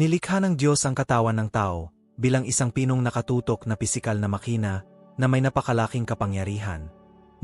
Nilikha ng Diyos ang katawan ng tao bilang isang pinong nakatutok na pisikal na makina na may napakalaking kapangyarihan.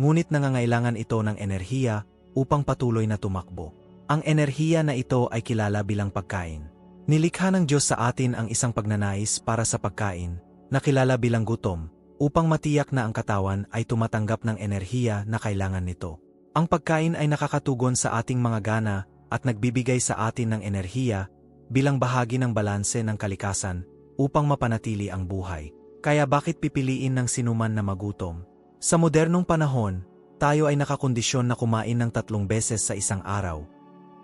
Ngunit nangangailangan ito ng enerhiya upang patuloy na tumakbo. Ang enerhiya na ito ay kilala bilang pagkain. Nilikha ng Diyos sa atin ang isang pagnanais para sa pagkain, na kilala bilang gutom, upang matiyak na ang katawan ay tumatanggap ng enerhiya na kailangan nito. Ang pagkain ay nakakatugon sa ating mga gana at nagbibigay sa atin ng enerhiya bilang bahagi ng balanse ng kalikasan upang mapanatili ang buhay. Kaya bakit pipiliin ng sinuman na magutom? Sa modernong panahon, tayo ay nakakondisyon na kumain ng tatlong beses sa isang araw.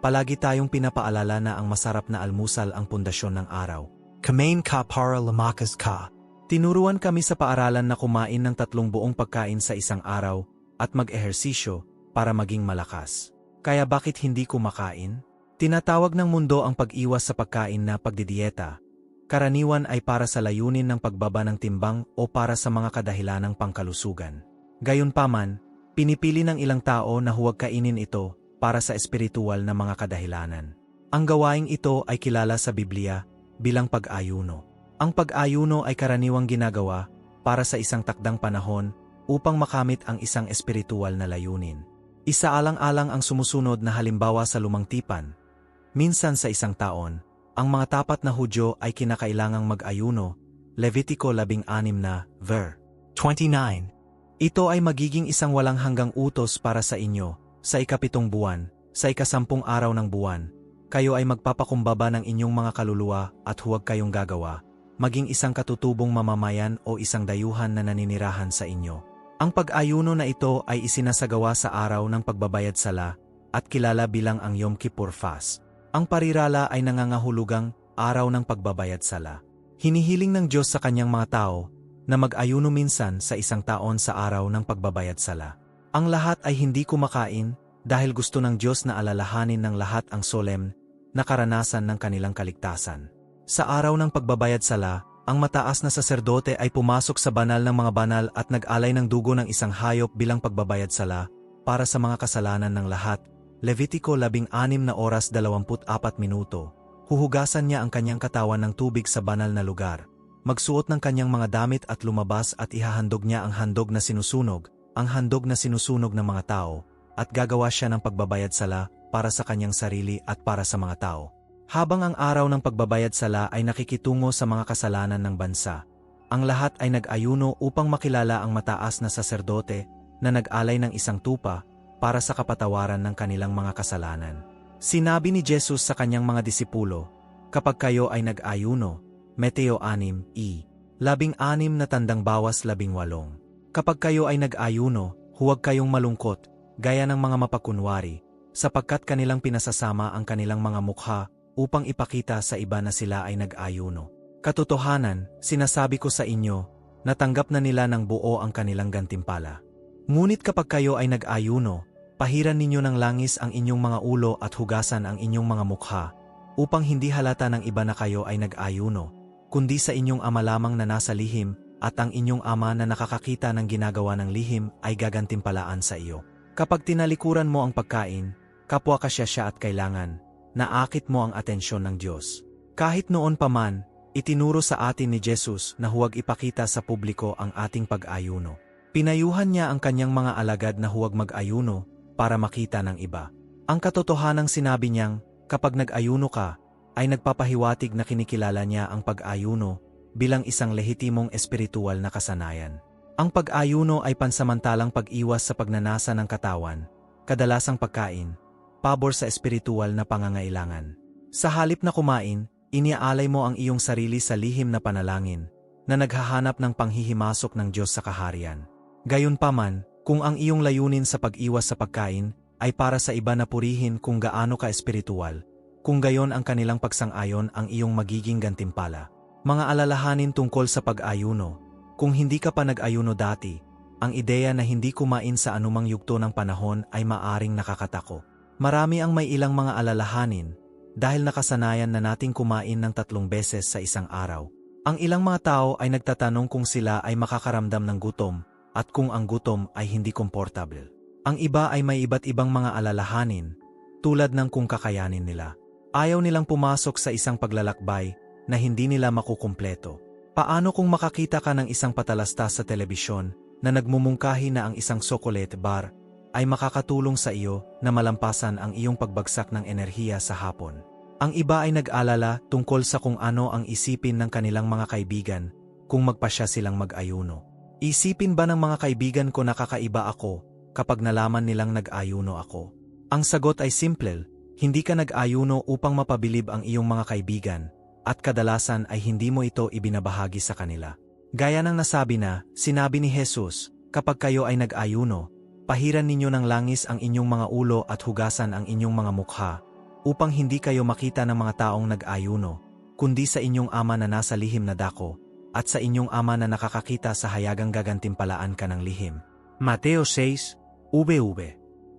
Palagi tayong pinapaalala na ang masarap na almusal ang pundasyon ng araw. Kumain ka para lumakas ka. Tinuruan kami sa paaralan na kumain ng tatlong buong pagkain sa isang araw at mag-ehersisyo para maging malakas. Kaya bakit hindi kumakain? Tinatawag ng mundo ang pag-iwas sa pagkain na pagdidieta. Karaniwan ay para sa layunin ng pagbaba ng timbang o para sa mga kadahilanang pangkalusugan. Gayunpaman, pinipili ng ilang tao na huwag kainin ito para sa espiritual na mga kadahilanan. Ang gawaing ito ay kilala sa Biblia bilang pag-ayuno. Ang pag-ayuno ay karaniwang ginagawa para sa isang takdang panahon upang makamit ang isang espiritual na layunin. Isaalang-alang ang sumusunod na halimbawa sa lumang tipan. Minsan sa isang taon, ang mga tapat na Hudyo ay kinakailangang mag-ayuno, Levitico 16 na, ver. 29. Ito ay magiging isang walang hanggang utos para sa inyo, sa ikapitong buwan, sa ikasampung araw ng buwan. Kayo ay magpapakumbaba ng inyong mga kaluluwa at huwag kayong gagawa, maging isang katutubong mamamayan o isang dayuhan na naninirahan sa inyo. Ang pag-ayuno na ito ay isinasagawa sa araw ng pagbabayad sala at kilala bilang ang Yom Kippur Fast. Ang parirala ay nangangahulugang araw ng pagbabayad sala. Hinihiling ng Diyos sa kanyang mga tao na mag-ayuno minsan sa isang taon sa araw ng pagbabayad sala. Ang lahat ay hindi kumakain dahil gusto ng Diyos na alalahanin ng lahat ang solemn na karanasan ng kanilang kaligtasan. Sa araw ng pagbabayad sala, ang mataas na saserdote ay pumasok sa banal ng mga banal at nag-alay ng dugo ng isang hayop bilang pagbabayad sala para sa mga kasalanan ng lahat Levitico 16 na oras 24 minuto, huhugasan niya ang kanyang katawan ng tubig sa banal na lugar, magsuot ng kanyang mga damit at lumabas at ihahandog niya ang handog na sinusunog, ang handog na sinusunog ng mga tao, at gagawa siya ng pagbabayad sala para sa kanyang sarili at para sa mga tao. Habang ang araw ng pagbabayad sala ay nakikitungo sa mga kasalanan ng bansa, ang lahat ay nag-ayuno upang makilala ang mataas na saserdote na nag-alay ng isang tupa para sa kapatawaran ng kanilang mga kasalanan. Sinabi ni Jesus sa kanyang mga disipulo, Kapag kayo ay nag-ayuno, Meteo 6, E. Labing anim na tandang bawas labing walong. Kapag kayo ay nag-ayuno, huwag kayong malungkot, gaya ng mga mapakunwari, sapagkat kanilang pinasasama ang kanilang mga mukha upang ipakita sa iba na sila ay nag-ayuno. Katotohanan, sinasabi ko sa inyo, natanggap na nila ng buo ang kanilang gantimpala. Ngunit kapag kayo ay nag-ayuno, Pahiran ninyo ng langis ang inyong mga ulo at hugasan ang inyong mga mukha, upang hindi halata ng iba na kayo ay nag-ayuno, kundi sa inyong ama lamang na nasa lihim, at ang inyong ama na nakakakita ng ginagawa ng lihim ay gagantimpalaan sa iyo. Kapag tinalikuran mo ang pagkain, kapwa ka siya siya at kailangan, naakit mo ang atensyon ng Diyos. Kahit noon pa man, itinuro sa atin ni Jesus na huwag ipakita sa publiko ang ating pag-ayuno. Pinayuhan niya ang kanyang mga alagad na huwag mag-ayuno para makita ng iba. Ang katotohanang sinabi niyang, kapag nag-ayuno ka, ay nagpapahiwatig na kinikilala niya ang pag-ayuno bilang isang lehitimong espiritual na kasanayan. Ang pag-ayuno ay pansamantalang pag-iwas sa pagnanasa ng katawan, kadalasang pagkain, pabor sa espiritual na pangangailangan. Sa halip na kumain, iniaalay mo ang iyong sarili sa lihim na panalangin, na naghahanap ng panghihimasok ng Diyos sa kaharian. Gayunpaman, kung ang iyong layunin sa pag-iwas sa pagkain ay para sa iba na purihin kung gaano ka espiritual, kung gayon ang kanilang pagsang-ayon ang iyong magiging gantimpala. Mga alalahanin tungkol sa pag-ayuno, kung hindi ka pa nag-ayuno dati, ang ideya na hindi kumain sa anumang yugto ng panahon ay maaring nakakatako. Marami ang may ilang mga alalahanin dahil nakasanayan na nating kumain ng tatlong beses sa isang araw. Ang ilang mga tao ay nagtatanong kung sila ay makakaramdam ng gutom at kung ang gutom ay hindi komportable. Ang iba ay may iba't ibang mga alalahanin, tulad ng kung kakayanin nila. Ayaw nilang pumasok sa isang paglalakbay na hindi nila makukumpleto. Paano kung makakita ka ng isang patalastas sa telebisyon na nagmumungkahi na ang isang chocolate bar ay makakatulong sa iyo na malampasan ang iyong pagbagsak ng enerhiya sa hapon? Ang iba ay nag-alala tungkol sa kung ano ang isipin ng kanilang mga kaibigan kung magpasya silang mag-ayuno. Isipin ba ng mga kaibigan ko na kakaiba ako kapag nalaman nilang nag-ayuno ako? Ang sagot ay simple, hindi ka nag-ayuno upang mapabilib ang iyong mga kaibigan, at kadalasan ay hindi mo ito ibinabahagi sa kanila. Gaya ng nasabi na, sinabi ni Jesus, kapag kayo ay nag-ayuno, pahiran ninyo ng langis ang inyong mga ulo at hugasan ang inyong mga mukha, upang hindi kayo makita ng mga taong nag-ayuno, kundi sa inyong ama na nasa lihim na dako, at sa inyong ama na nakakakita sa hayagang gagantimpalaan ka ng lihim. Mateo 6, VV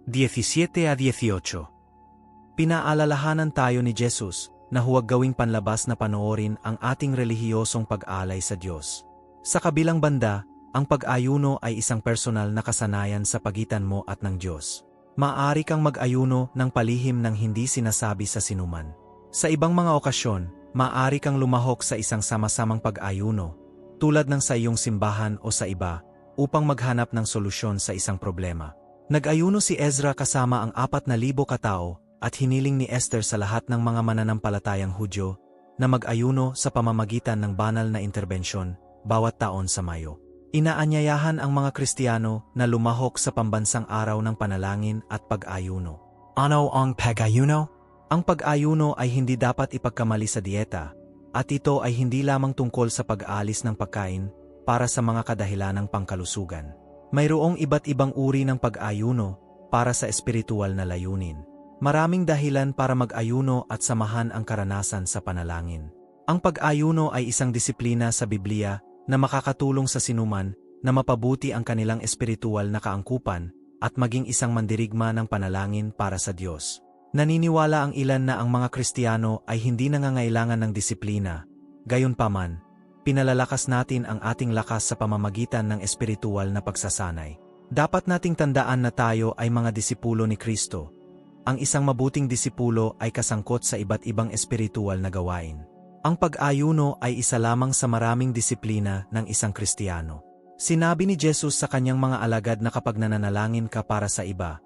17 a 18. Pinaalalahanan tayo ni Jesus na huwag gawing panlabas na panoorin ang ating relihiyosong pag-alay sa Diyos. Sa kabilang banda, ang pag-ayuno ay isang personal na kasanayan sa pagitan mo at ng Diyos. Maaari kang mag-ayuno ng palihim ng hindi sinasabi sa sinuman. Sa ibang mga okasyon, maaari kang lumahok sa isang sama-samang pag-ayuno, tulad ng sa iyong simbahan o sa iba, upang maghanap ng solusyon sa isang problema. Nag-ayuno si Ezra kasama ang apat na libo katao at hiniling ni Esther sa lahat ng mga mananampalatayang Hudyo na mag-ayuno sa pamamagitan ng banal na interbensyon bawat taon sa Mayo. Inaanyayahan ang mga Kristiyano na lumahok sa pambansang araw ng panalangin at pag-ayuno. Ano ang pag-ayuno? Ang pag-ayuno ay hindi dapat ipagkamali sa dieta, at ito ay hindi lamang tungkol sa pag-aalis ng pagkain para sa mga kadahilanang pangkalusugan. Mayroong iba't ibang uri ng pag-ayuno para sa espiritual na layunin. Maraming dahilan para mag-ayuno at samahan ang karanasan sa panalangin. Ang pag-ayuno ay isang disiplina sa Biblia na makakatulong sa sinuman na mapabuti ang kanilang espiritual na kaangkupan at maging isang mandirigma ng panalangin para sa Diyos. Naniniwala ang ilan na ang mga Kristiyano ay hindi nangangailangan ng disiplina. Gayunpaman, pinalalakas natin ang ating lakas sa pamamagitan ng espiritual na pagsasanay. Dapat nating tandaan na tayo ay mga disipulo ni Kristo ang isang mabuting disipulo ay kasangkot sa iba't ibang espiritual na gawain. Ang pag-ayuno ay isa lamang sa maraming disiplina ng isang Kristiyano. Sinabi ni Jesus sa kanyang mga alagad na kapag nananalangin ka para sa iba,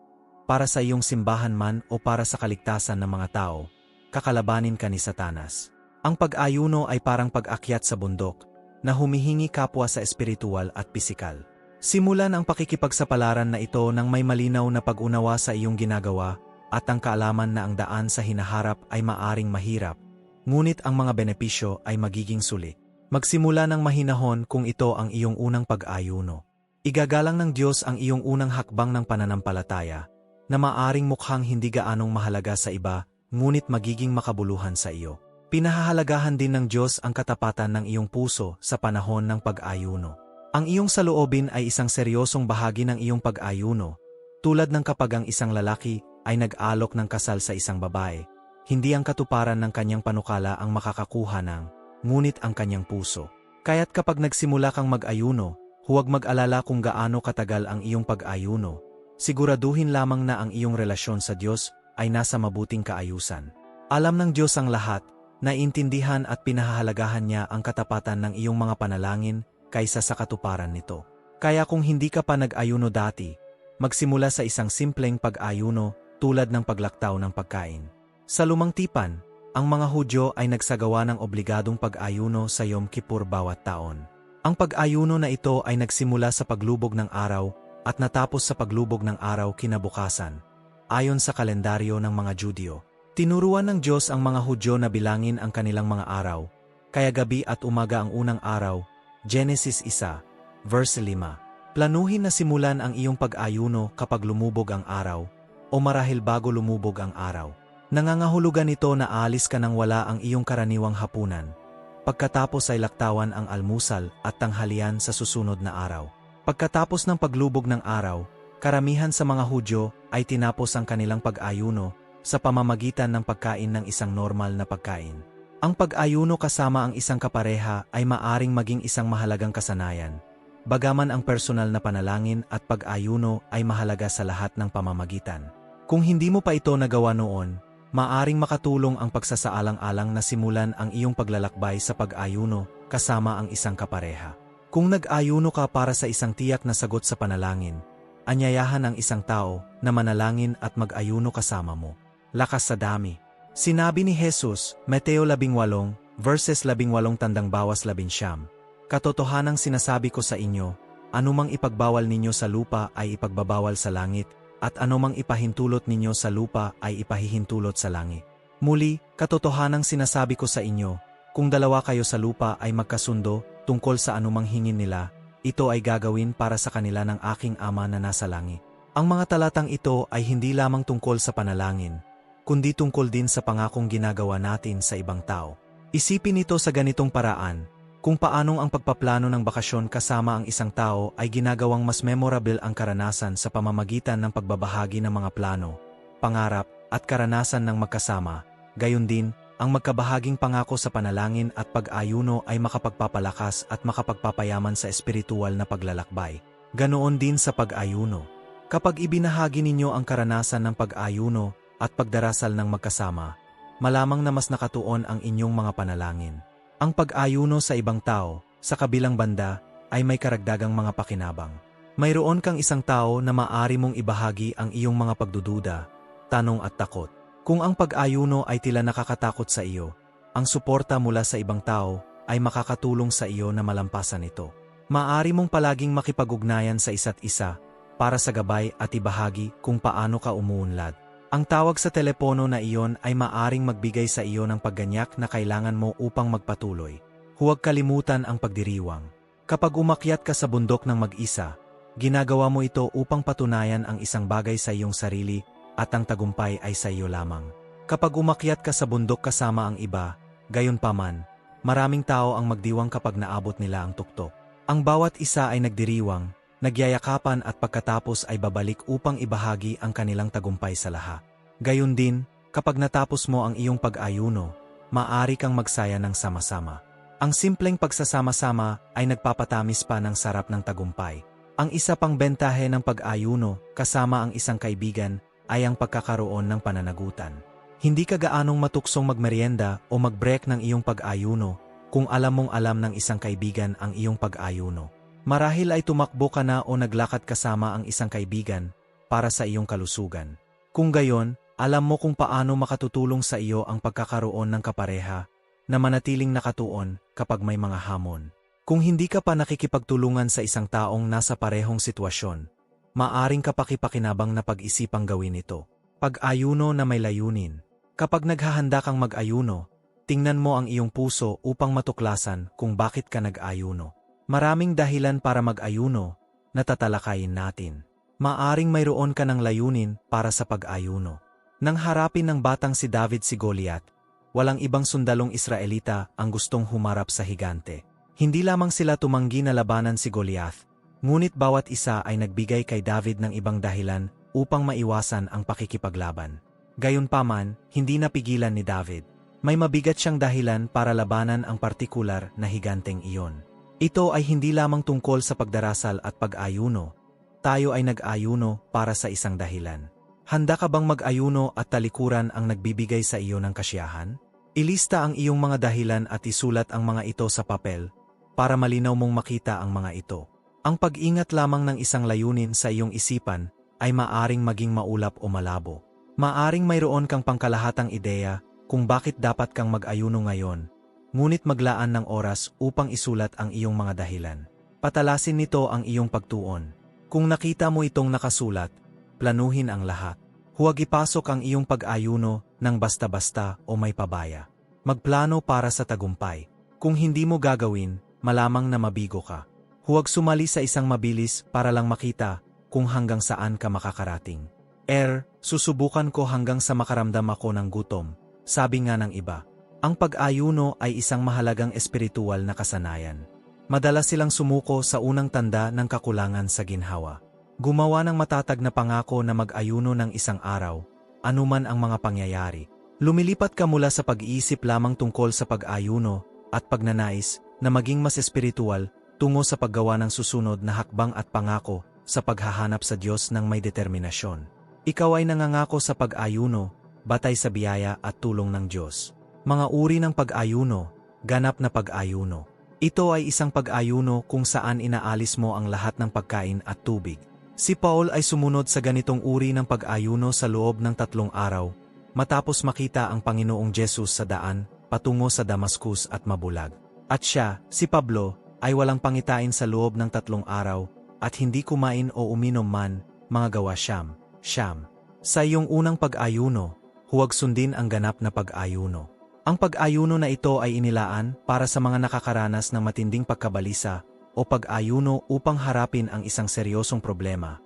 para sa iyong simbahan man o para sa kaligtasan ng mga tao, kakalabanin ka ni Satanas. Ang pag-ayuno ay parang pag-akyat sa bundok, na humihingi kapwa sa espiritual at pisikal. Simulan ang pakikipagsapalaran na ito ng may malinaw na pag-unawa sa iyong ginagawa at ang kaalaman na ang daan sa hinaharap ay maaring mahirap, ngunit ang mga benepisyo ay magiging suli. Magsimula ng mahinahon kung ito ang iyong unang pag-ayuno. Igagalang ng Diyos ang iyong unang hakbang ng pananampalataya, na maaring mukhang hindi gaanong mahalaga sa iba, ngunit magiging makabuluhan sa iyo. Pinahahalagahan din ng Diyos ang katapatan ng iyong puso sa panahon ng pag-ayuno. Ang iyong saloobin ay isang seryosong bahagi ng iyong pag-ayuno, tulad ng kapag ang isang lalaki ay nag-alok ng kasal sa isang babae, hindi ang katuparan ng kanyang panukala ang makakakuha ng, ngunit ang kanyang puso. Kaya't kapag nagsimula kang mag-ayuno, huwag mag-alala kung gaano katagal ang iyong pag-ayuno. Siguraduhin lamang na ang iyong relasyon sa Diyos ay nasa mabuting kaayusan. Alam ng Diyos ang lahat, naiintindihan at pinahahalagahan niya ang katapatan ng iyong mga panalangin kaysa sa katuparan nito. Kaya kung hindi ka pa nag-ayuno dati, magsimula sa isang simpleng pag-ayuno tulad ng paglaktaw ng pagkain. Sa lumang tipan, ang mga Hudyo ay nagsagawa ng obligadong pag-ayuno sa Yom Kippur bawat taon. Ang pag-ayuno na ito ay nagsimula sa paglubog ng araw at natapos sa paglubog ng araw kinabukasan. Ayon sa kalendaryo ng mga Judyo, tinuruan ng Diyos ang mga Hudyo na bilangin ang kanilang mga araw, kaya gabi at umaga ang unang araw, Genesis 1, verse 5. Planuhin na simulan ang iyong pag-ayuno kapag lumubog ang araw, o marahil bago lumubog ang araw. Nangangahulugan ito na alis ka nang wala ang iyong karaniwang hapunan. Pagkatapos ay laktawan ang almusal at tanghalian sa susunod na araw. Pagkatapos ng paglubog ng araw, karamihan sa mga Hudyo ay tinapos ang kanilang pag-ayuno sa pamamagitan ng pagkain ng isang normal na pagkain. Ang pag-ayuno kasama ang isang kapareha ay maaring maging isang mahalagang kasanayan. Bagaman ang personal na panalangin at pag-ayuno ay mahalaga sa lahat ng pamamagitan. Kung hindi mo pa ito nagawa noon, Maaring makatulong ang pagsasaalang-alang na simulan ang iyong paglalakbay sa pag-ayuno kasama ang isang kapareha. Kung nag-ayuno ka para sa isang tiyak na sagot sa panalangin, anyayahan ang isang tao na manalangin at mag-ayuno kasama mo. Lakas sa dami. Sinabi ni Jesus, Mateo 18, verses 18 tandang bawas 11. Katotohanang sinasabi ko sa inyo, anumang ipagbawal ninyo sa lupa ay ipagbabawal sa langit, at anumang ipahintulot ninyo sa lupa ay ipahihintulot sa langit. Muli, katotohanang sinasabi ko sa inyo, kung dalawa kayo sa lupa ay magkasundo tungkol sa anumang hingin nila, ito ay gagawin para sa kanila ng aking ama na nasa langit. Ang mga talatang ito ay hindi lamang tungkol sa panalangin, kundi tungkol din sa pangakong ginagawa natin sa ibang tao. Isipin ito sa ganitong paraan, kung paanong ang pagpaplano ng bakasyon kasama ang isang tao ay ginagawang mas memorable ang karanasan sa pamamagitan ng pagbabahagi ng mga plano, pangarap, at karanasan ng magkasama, gayon din, ang magkabahaging pangako sa panalangin at pag-ayuno ay makapagpapalakas at makapagpapayaman sa espiritual na paglalakbay. Ganoon din sa pag-ayuno. Kapag ibinahagi ninyo ang karanasan ng pag-ayuno at pagdarasal ng magkasama, malamang na mas nakatuon ang inyong mga panalangin. Ang pag-ayuno sa ibang tao, sa kabilang banda, ay may karagdagang mga pakinabang. Mayroon kang isang tao na maari mong ibahagi ang iyong mga pagdududa, tanong at takot. Kung ang pag-ayuno ay tila nakakatakot sa iyo, ang suporta mula sa ibang tao ay makakatulong sa iyo na malampasan ito. Maari mong palaging makipag-ugnayan sa isa't isa para sa gabay at ibahagi kung paano ka umuunlad. Ang tawag sa telepono na iyon ay maaring magbigay sa iyo ng pagganyak na kailangan mo upang magpatuloy. Huwag kalimutan ang pagdiriwang. Kapag umakyat ka sa bundok ng mag-isa, ginagawa mo ito upang patunayan ang isang bagay sa iyong sarili at ang tagumpay ay sa iyo lamang. Kapag umakyat ka sa bundok kasama ang iba, gayon paman, maraming tao ang magdiwang kapag naabot nila ang tuktok. Ang bawat isa ay nagdiriwang, nagyayakapan at pagkatapos ay babalik upang ibahagi ang kanilang tagumpay sa lahat. Gayon din, kapag natapos mo ang iyong pag-ayuno, maaari kang magsaya ng sama-sama. Ang simpleng pagsasama-sama ay nagpapatamis pa ng sarap ng tagumpay. Ang isa pang bentahe ng pag-ayuno kasama ang isang kaibigan ay ang pagkakaroon ng pananagutan. Hindi ka gaanong matuksong magmerienda o mag-break ng iyong pag-ayuno kung alam mong alam ng isang kaibigan ang iyong pag-ayuno. Marahil ay tumakbo ka na o naglakad kasama ang isang kaibigan para sa iyong kalusugan. Kung gayon, alam mo kung paano makatutulong sa iyo ang pagkakaroon ng kapareha na manatiling nakatuon kapag may mga hamon. Kung hindi ka pa nakikipagtulungan sa isang taong nasa parehong sitwasyon, maaring kapakipakinabang na pag-isipang gawin ito. Pag-ayuno na may layunin. Kapag naghahanda kang mag-ayuno, tingnan mo ang iyong puso upang matuklasan kung bakit ka nag-ayuno. Maraming dahilan para mag-ayuno na tatalakayin natin. Maaring mayroon ka ng layunin para sa pag-ayuno. Nang harapin ng batang si David si Goliath, walang ibang sundalong Israelita ang gustong humarap sa higante. Hindi lamang sila tumanggi na labanan si Goliath, Ngunit bawat isa ay nagbigay kay David ng ibang dahilan upang maiwasan ang pakikipaglaban. Gayunpaman, hindi napigilan ni David. May mabigat siyang dahilan para labanan ang partikular na higanteng iyon. Ito ay hindi lamang tungkol sa pagdarasal at pag-ayuno. Tayo ay nag-ayuno para sa isang dahilan. Handa ka bang mag-ayuno at talikuran ang nagbibigay sa iyo ng kasiyahan? Ilista ang iyong mga dahilan at isulat ang mga ito sa papel para malinaw mong makita ang mga ito. Ang pag-ingat lamang ng isang layunin sa iyong isipan ay maaring maging maulap o malabo. Maaring mayroon kang pangkalahatang ideya kung bakit dapat kang mag-ayuno ngayon, ngunit maglaan ng oras upang isulat ang iyong mga dahilan. Patalasin nito ang iyong pagtuon. Kung nakita mo itong nakasulat, planuhin ang lahat. Huwag ipasok ang iyong pag-ayuno ng basta-basta o may pabaya. Magplano para sa tagumpay. Kung hindi mo gagawin, malamang na mabigo ka. Huwag sumali sa isang mabilis para lang makita kung hanggang saan ka makakarating. Er, susubukan ko hanggang sa makaramdam ako ng gutom, sabi nga ng iba. Ang pag-ayuno ay isang mahalagang espiritual na kasanayan. Madalas silang sumuko sa unang tanda ng kakulangan sa ginhawa. Gumawa ng matatag na pangako na mag-ayuno ng isang araw, anuman ang mga pangyayari. Lumilipat ka mula sa pag-iisip lamang tungkol sa pag-ayuno at pagnanais na maging mas espiritual tungo sa paggawa ng susunod na hakbang at pangako sa paghahanap sa Diyos ng may determinasyon. Ikaw ay nangangako sa pag-ayuno batay sa biyaya at tulong ng Diyos. Mga uri ng pag-ayuno, ganap na pag-ayuno. Ito ay isang pag-ayuno kung saan inaalis mo ang lahat ng pagkain at tubig. Si Paul ay sumunod sa ganitong uri ng pag-ayuno sa loob ng tatlong araw, matapos makita ang Panginoong Jesus sa daan, patungo sa Damascus at mabulag. At siya, si Pablo, ay walang pangitain sa loob ng tatlong araw, at hindi kumain o uminom man, mga gawa siyam, siyam. Sa iyong unang pag-ayuno, huwag sundin ang ganap na pag-ayuno. Ang pag-ayuno na ito ay inilaan para sa mga nakakaranas ng matinding pagkabalisa o pag-ayuno upang harapin ang isang seryosong problema,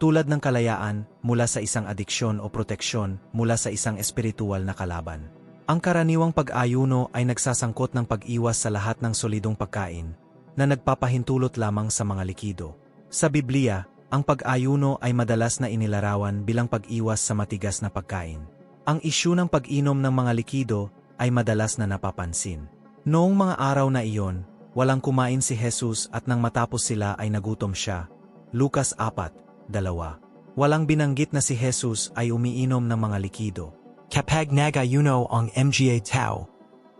tulad ng kalayaan mula sa isang adiksyon o proteksyon mula sa isang espiritual na kalaban. Ang karaniwang pag-ayuno ay nagsasangkot ng pag-iwas sa lahat ng solidong pagkain na nagpapahintulot lamang sa mga likido. Sa Biblia, ang pag-ayuno ay madalas na inilarawan bilang pag-iwas sa matigas na pagkain. Ang isyu ng pag-inom ng mga likido ay madalas na napapansin. Noong mga araw na iyon, Walang kumain si Jesus at nang matapos sila ay nagutom siya. Lucas 4, 2. Walang binanggit na si Jesus ay umiinom ng mga likido. Kapag nagayuno ang mga tao,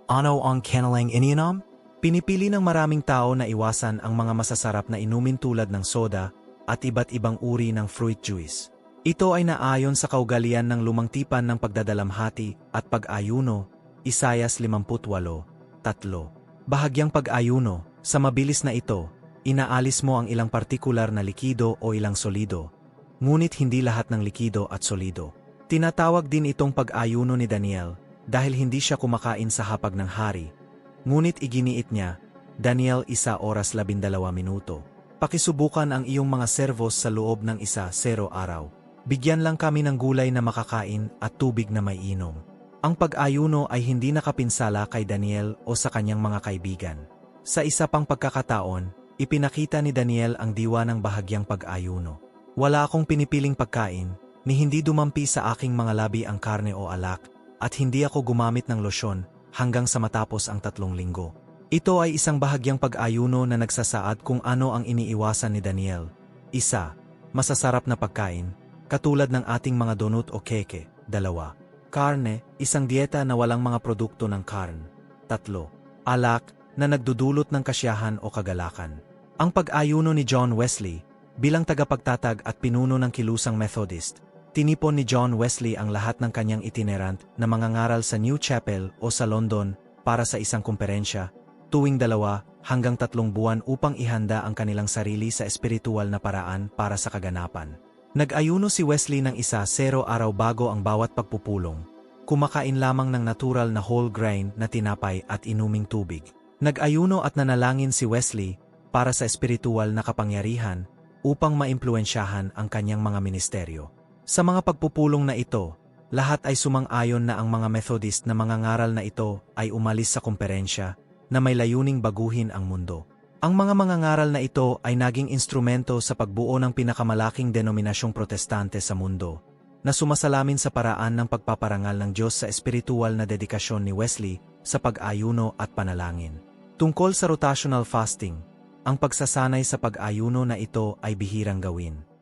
ano ang kanilang ininom? Pinipili ng maraming tao na iwasan ang mga masasarap na inumin tulad ng soda at iba't ibang uri ng fruit juice. Ito ay naayon sa kaugalian ng lumang tipan ng pagdadalamhati at pag-ayuno, Isayas 58, 3. Bahagyang pag-ayuno, sa mabilis na ito, inaalis mo ang ilang partikular na likido o ilang solido, ngunit hindi lahat ng likido at solido. Tinatawag din itong pag-ayuno ni Daniel dahil hindi siya kumakain sa hapag ng hari, ngunit iginiit niya, Daniel isa oras labindalawa minuto. Pakisubukan ang iyong mga servos sa loob ng isa zero araw. Bigyan lang kami ng gulay na makakain at tubig na may inom. Ang pag-ayuno ay hindi nakapinsala kay Daniel o sa kanyang mga kaibigan. Sa isa pang pagkakataon, ipinakita ni Daniel ang diwa ng bahagyang pag-ayuno. Wala akong pinipiling pagkain, ni hindi dumampi sa aking mga labi ang karne o alak, at hindi ako gumamit ng losyon hanggang sa matapos ang tatlong linggo. Ito ay isang bahagyang pag-ayuno na nagsasaad kung ano ang iniiwasan ni Daniel. Isa, masasarap na pagkain, katulad ng ating mga donut o keke. Dalawa, Karne, isang dieta na walang mga produkto ng karn. Tatlo, alak na nagdudulot ng kasyahan o kagalakan. Ang pag-ayuno ni John Wesley, bilang tagapagtatag at pinuno ng kilusang Methodist, tinipon ni John Wesley ang lahat ng kanyang itinerant na mga ngaral sa New Chapel o sa London para sa isang kumperensya, tuwing dalawa hanggang tatlong buwan upang ihanda ang kanilang sarili sa espiritual na paraan para sa kaganapan. Nag-ayuno si Wesley ng isa zero araw bago ang bawat pagpupulong. Kumakain lamang ng natural na whole grain na tinapay at inuming tubig. Nag-ayuno at nanalangin si Wesley para sa espiritual na kapangyarihan upang maimpluensyahan ang kanyang mga ministeryo. Sa mga pagpupulong na ito, lahat ay sumang-ayon na ang mga Methodist na mga ngaral na ito ay umalis sa komperensya na may layuning baguhin ang mundo. Ang mga mangangaral na ito ay naging instrumento sa pagbuo ng pinakamalaking denominasyong protestante sa mundo, na sumasalamin sa paraan ng pagpaparangal ng Diyos sa espiritual na dedikasyon ni Wesley sa pag-ayuno at panalangin. Tungkol sa rotational fasting, ang pagsasanay sa pag-ayuno na ito ay bihirang gawin.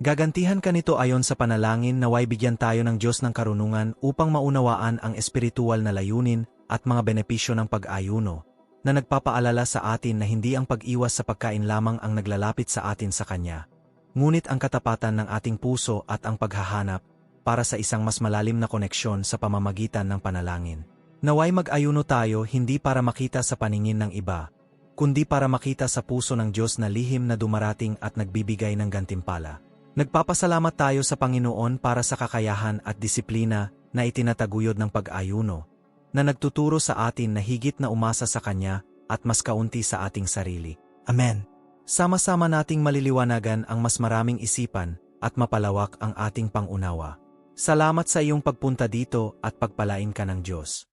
Gagantihan ka nito ayon sa panalangin na way bigyan tayo ng Diyos ng karunungan upang maunawaan ang espiritual na layunin at mga benepisyo ng pag-ayuno, na nagpapaalala sa atin na hindi ang pag-iwas sa pagkain lamang ang naglalapit sa atin sa Kanya, ngunit ang katapatan ng ating puso at ang paghahanap para sa isang mas malalim na koneksyon sa pamamagitan ng panalangin. Naway mag-ayuno tayo hindi para makita sa paningin ng iba, kundi para makita sa puso ng Diyos na lihim na dumarating at nagbibigay ng gantimpala. Nagpapasalamat tayo sa Panginoon para sa kakayahan at disiplina na itinataguyod ng pag-ayuno, na nagtuturo sa atin na higit na umasa sa Kanya at mas kaunti sa ating sarili. Amen. Sama-sama nating maliliwanagan ang mas maraming isipan at mapalawak ang ating pangunawa. Salamat sa iyong pagpunta dito at pagpalain ka ng Diyos.